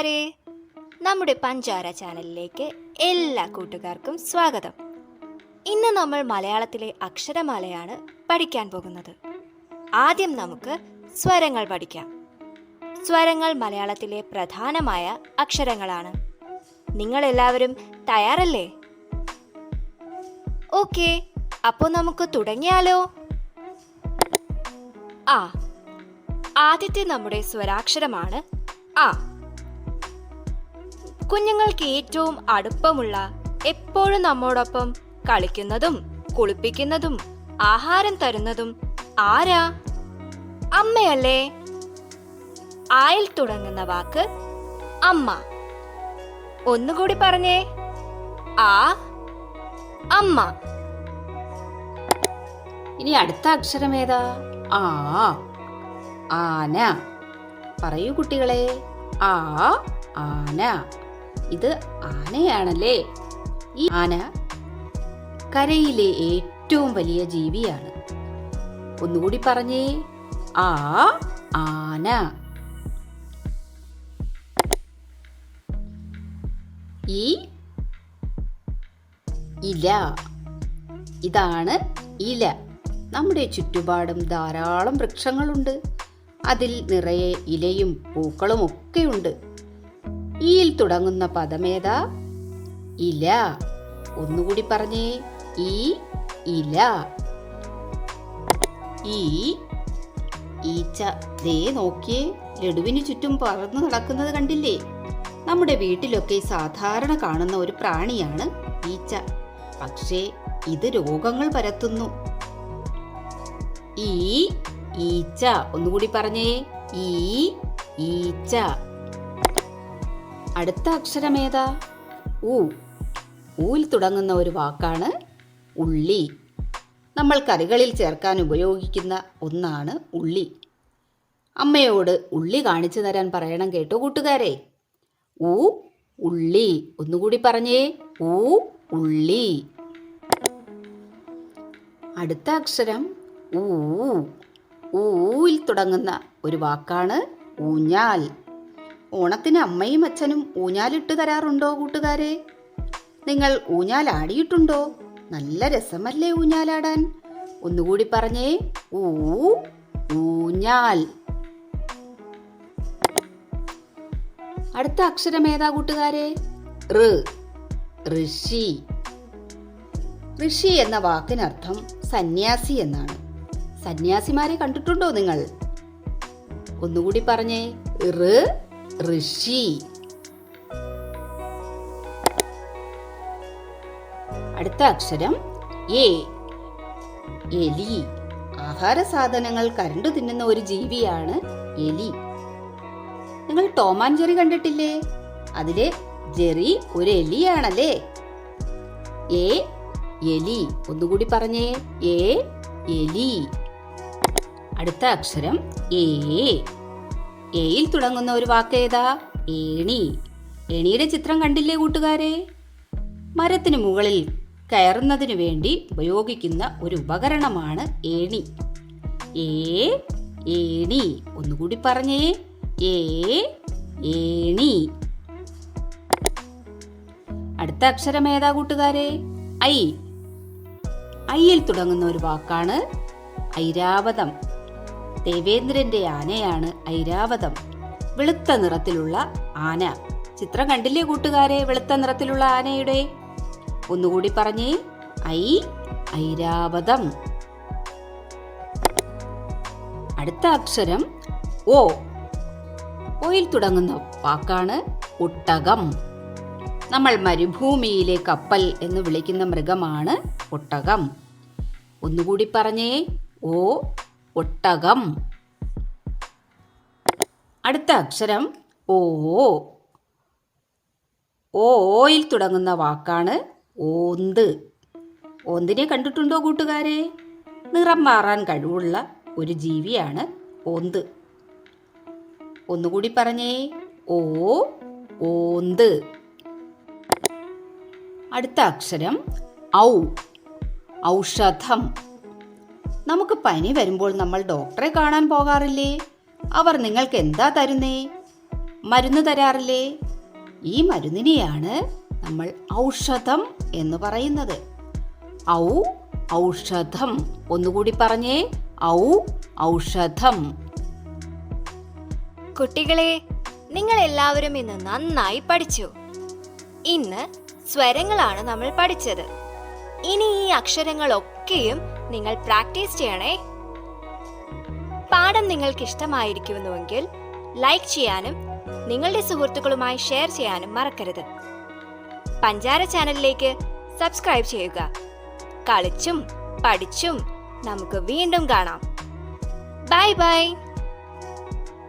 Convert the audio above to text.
കൂട്ടുകാരെ നമ്മുടെ പഞ്ചാര ചാനലിലേക്ക് എല്ലാ കൂട്ടുകാർക്കും സ്വാഗതം. ഇന്ന് നമ്മൾ മലയാളത്തിലെ അക്ഷരമാലയാണ് പഠിക്കാൻ പോകുന്നത്. ആദ്യം നമുക്ക് സ്വരങ്ങൾ പഠിക്കാം. സ്വരങ്ങൾ മലയാളത്തിലെ പ്രധാനമായ അക്ഷരങ്ങളാണ്. നിങ്ങൾ എല്ലാവരും തയ്യാറല്ലേ? ഓക്കെ അപ്പോൾ നമുക്ക് തുടങ്ങിയാലോ? ആ ആദ്യത്തെ നമ്മുടെ സ്വരാക്ഷരമാണ് ആ. കുഞ്ഞുങ്ങൾക്ക് ഏറ്റവും അടുപ്പമുള്ള എപ്പോഴും നമ്മോടൊപ്പം കളിക്കുന്നതും കുളിപ്പിക്കുന്നതും ആഹാരം തരുന്നതും ആരാ? അമ്മയല്ലേ? ആയിൽ തുടങ്ങുന്ന വാക്ക് അമ്മ. ഒന്നുകൂടി പറഞ്ഞേ. ആ അമ്മ. ഇനി അടുത്ത അക്ഷരം ഏതാ? ആ ആന. പറയൂ കുട്ടികളെ. ആ ആന. ഇത് ആനയാണല്ലേ? ഈ ആന കരയിലെ ഏറ്റവും വലിയ ജീവിയാണ്. ഒന്നുകൂടി പറഞ്ഞേ. ആ ആന. ഈ ഇല. ഇതാണ് ഇല. നമ്മുടെ ചുറ്റുപാടും ധാരാളം വൃക്ഷങ്ങളുണ്ട്. അതിൽ നിറയെ ഇലയും പൂക്കളും ഒക്കെയുണ്ട് ഈയിൽ തുടങ്ങുന്ന പദമേതാ? ഇല. ഒന്നുകൂടി പറഞ്ഞേ. ഈ ഇല. ഈ ഈച്ച. ദേ നോക്കിയേ. ലഡുവിന് ചുറ്റും പറന്നു നടക്കുന്നത് കണ്ടില്ലേ? നമ്മുടെ വീട്ടിലൊക്കെ സാധാരണ കാണുന്ന ഒരു പ്രാണിയാണ് ഈച്ച. പക്ഷേ ഇത് രോഗങ്ങൾ പരത്തുന്നു. ഈ ഈച്ച. ഒന്നുകൂടി പറഞ്ഞേ. ഈ ഈച്ച. അടുത്ത അക്ഷരമേതാ? ഊ. ഊൽ തുടങ്ങുന്ന ഒരു വാക്കാണ് ഉള്ളി. നമ്മൾ കറികളിൽ ചേർക്കാൻ ഉപയോഗിക്കുന്ന ഒന്നാണ് ഉള്ളി. അമ്മയോട് ഉള്ളി കാണിച്ചു തരാൻ പറയണം കേട്ടോ കൂട്ടുകാരെ. ഊ ഉള്ളി. ഒന്നുകൂടി പറഞ്ഞേ. ഊ ഉള്ളി. അടുത്ത അക്ഷരം ഊ ഊയിൽ തുടങ്ങുന്ന ഒരു വാക്കാണ് ഊഞ്ഞാൽ. ഓണത്തിന് അമ്മയും അച്ഛനും ഊഞ്ഞാലിട്ട് തരാറുണ്ടോ കൂട്ടുകാരെ? നിങ്ങൾ ഊഞ്ഞാലാടിയിട്ടുണ്ടോ? നല്ല രസമല്ലേ ഊഞ്ഞാലാടാൻ? ഒന്നുകൂടി പറഞ്ഞേ. ഊ ഊഞ്ഞാൽ. അടുത്ത അക്ഷരം ഏതാ കൂട്ടുകാരെ? ഋ ഋഷി. ഋഷി എന്ന വാക്കിനർത്ഥം സന്യാസി എന്നാണ്. സന്യാസിമാരെ കണ്ടിട്ടുണ്ടോ നിങ്ങൾ? ഒന്നുകൂടി പറഞ്ഞേ. ഋ ഋഷി. അടുത്ത അക്ഷരം എ. എലി. ആഹാര സാധനങ്ങൾ കരണ്ടു തിന്നുന്ന ഒരു ജീവിയാണ് എലി. നിങ്ങൾ ടോമാൻ ജെറി കണ്ടിട്ടില്ലേ? അതിലെ ജെറി ഒരു എലിയാണല്ലേ? എ എലി. ഒന്നുകൂടി പറഞ്ഞേ. എ എലി. അടുത്ത അക്ഷരം ഏ എയിൽ തുടങ്ങുന്ന ഒരു വാക്ക് ഏതാ ഏണി. എണിയുടെ ചിത്രം കണ്ടില്ലേ കൂട്ടുകാരെ? മരത്തിന് മുകളിൽ കയറുന്നതിനു വേണ്ടി ഉപയോഗിക്കുന്ന ഒരു ഉപകരണമാണ് ഏണി. ഏ ഏണി. ഒന്നുകൂടി പറഞ്ഞേ. ഏ ഏണി. അടുത്ത അക്ഷരം ഏതാ കൂട്ടുകാരെ? ഐ. ഐയിൽ തുടങ്ങുന്ന ഒരു വാക്കാണ് ഐരാവതം. ദേവേന്ദ്രന്റെ ആനയാണ് ഐരാവതം. വെളുത്ത നിറത്തിലുള്ള ആന. ചിത്രം കണ്ടില്ലേ കൂട്ടുകാരെ? വെളുത്ത നിറത്തിലുള്ള ആനയുടെ? ഒന്നുകൂടി പറഞ്ഞേ. ഐ ഐരാവതം. അടുത്ത അക്ഷരം ഓ ഓയിൽ തുടങ്ങുന്ന വാക്കാണ് ഒട്ടകം. നമ്മൾ മരുഭൂമിയിലെ കപ്പൽ എന്ന് വിളിക്കുന്ന മൃഗമാണ് ഒട്ടകം. ഒന്നുകൂടി പറഞ്ഞേ. ഓ ഒട്ടകം. അടുത്ത അക്ഷരം ഓ. ഓയിൽ തുടങ്ങുന്ന വാക്കാണ് ഓന്ത്. ഓന്തിനെ കണ്ടിട്ടുണ്ടോ കൂട്ടുകാരെ? നിറം മാറാൻ കഴിവുള്ള ഒരു ജീവിയാണ് ഓന്ത്. ഒന്നുകൂടി പറഞ്ഞേ. ഓ ഓന്ത്. അടുത്ത അക്ഷരം ഔ. ഔഷധം. നമുക്ക് പനി വരുമ്പോൾ നമ്മൾ ഡോക്ടറെ കാണാൻ പോകാറില്ലേ? അവർ നിങ്ങൾക്ക് എന്താ തരുന്നേ? മരുന്ന് തരാറില്ലേ? ഈ മരുന്നിനെയാണ് നമ്മൾ ഔഷധം എന്ന് പറയുന്നത്. ഔ ഔഷധം. ഒന്നുകൂടി പറഞ്ഞേ. ഔ ഔഷധം. കുട്ടികളെ നിങ്ങൾ എല്ലാവരും ഇന്ന് നന്നായി പഠിച്ചു. ഇന്ന് സ്വരങ്ങളാണ് നമ്മൾ പഠിച്ചത്. ഇനി ഈ അക്ഷരങ്ങളൊക്കെയും നിങ്ങൾ പ്രാക്ടീസ് ചെയ്യണേ. പാഠം നിങ്ങൾക്ക് ഇഷ്ടമായിരിക്കുന്നുവെങ്കിൽ ലൈക്ക് ചെയ്യാനും നിങ്ങളുടെ സുഹൃത്തുക്കളുമായി ഷെയർ ചെയ്യാനും മറക്കരുത്. പഞ്ചാര ചാനലിലേക്ക് സബ്സ്ക്രൈബ് ചെയ്യുക. കളിച്ചും പഠിച്ചും നമുക്ക് വീണ്ടും കാണാം. Bye bye.